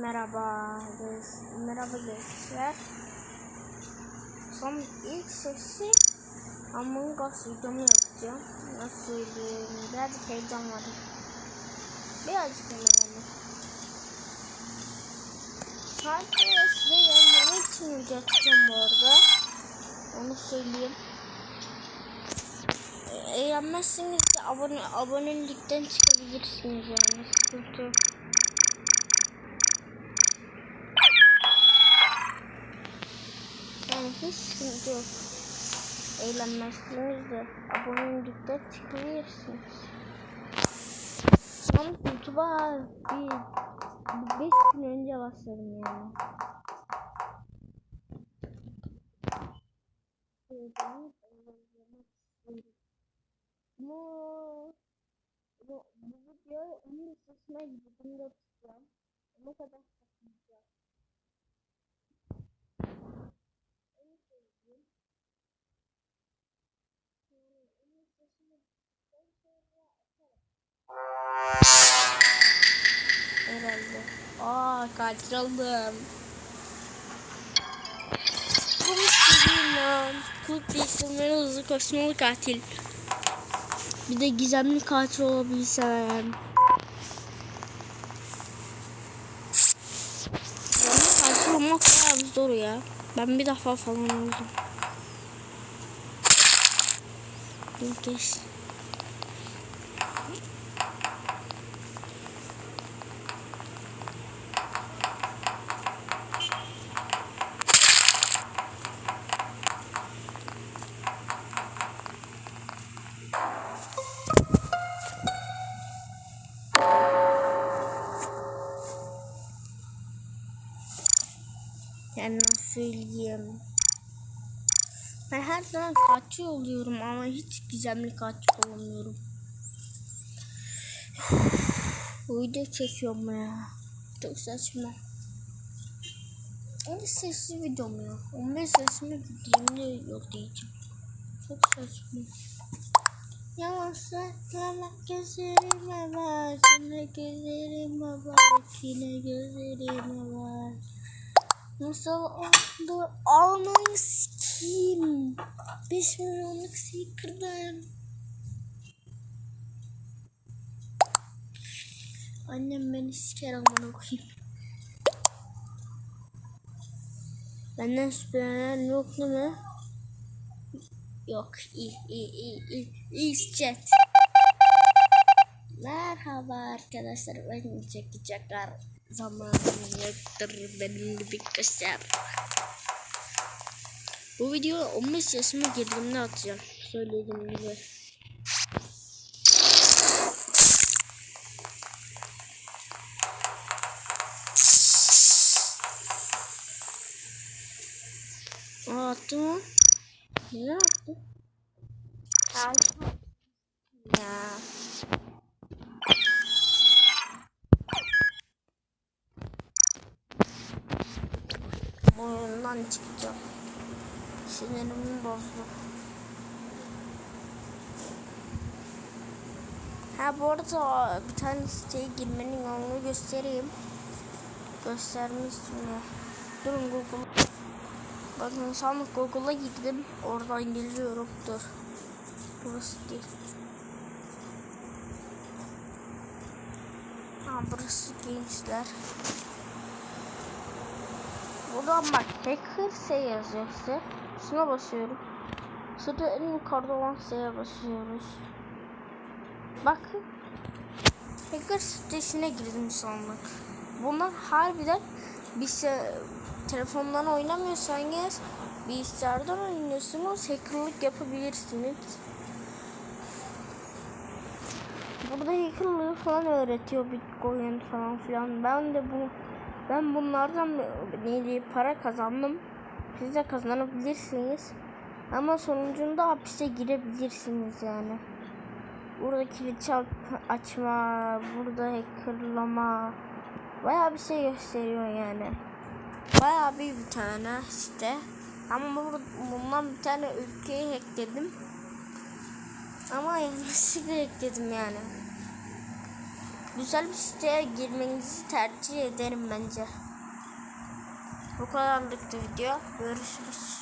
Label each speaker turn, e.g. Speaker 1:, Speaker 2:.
Speaker 1: Merhaba. Merhaba gençler. Son ilk sesi Among Us videomu yapacağım. Nasıl söyleyeyim? Birazcık heyecan var. Birazcık ama yani. Sadece size yenmemek için video atacağım bu arada. Onu söyleyeyim. Eğlenmezseniz de abone, abonelikten çıkabilirsiniz yani. Sıkıntı yok. Yani hiç sıkıntı yok. Eğlenmezsiniz de abonelikten çıkabilirsiniz. Ama YouTube'a bir, bir beş gün önce başladım yani. Bu bu video onun listesine gidip tutacağım. Ne kadar. Onu söyleyeyim. Yani onun listesine gittikten sonra atarım. Herhalde. Aa katil aldım. Bunu seveyim lan. Kurt değiştirmeli hızlı koşmalı katil. Bir de gizemli katil olabilsem. Yani katil olmak bayağı zor ya. Ben bir defa falan oldum. Bir kez. Yani nasıl söyleyeyim. Ben her zaman katil oluyorum ama hiç gizemli katil olamıyorum. Video çekiyorum ya. Çok saçma. Öyle sesli videom ya. 15 sesimi bildiğimde yok diyeceğim. Çok saçma. Yalan saklama gözlerime bak. Yine gözlerime bak. Yine gözlerime bak. Nasıl oldu? Almayı sikeyim. 5 milyonluk şey kırdım. Annem beni siker amına koyayım. Benden şüphelenen yok değil mi? Yok. İyi iyi iyi iyi. İyi chat. Merhaba arkadaşlar. Ben çekecekler zamanım yoktur gibi kızlar. Bu video 15 yaşıma girdiğimde atacağım. Söylediğim gibi. Aa, attı mı? Ne attı? Açma. Ya. Oyundan çıkacağım. Sinirimi bozdu. Ha bu arada bir tane siteye girmenin yolunu göstereyim. Göstermiştim ya. Durun Google. Bakın an Google'a girdim. Oradan geliyorum. Dur. Burası değil. Ha burası gençler. Buradan bak hacker S yazıyor size. Şuna basıyorum. Sonra en yukarıda olan S'ye basıyoruz. Bakın. Hacker sitesine girdim sandık. Bunlar harbiden bir şey telefondan oynamıyorsanız bilgisayardan oynuyorsunuz hackerlık yapabilirsiniz. Burada hackerlığı falan öğretiyor Bitcoin falan filan. Ben de bu ben bunlardan neydi para kazandım. Siz de kazanabilirsiniz. Ama sonucunda hapise girebilirsiniz yani. Burada kilit açma, burada hackerlama. Bayağı bir şey gösteriyor yani. Bayağı bir bir tane site. Ama bu- bundan bir tane ülkeyi hackledim. Ama yanlışlıkla hackledim yani. Güzel bir siteye girmenizi tercih ederim bence. Bu kadarlıktı video. Görüşürüz.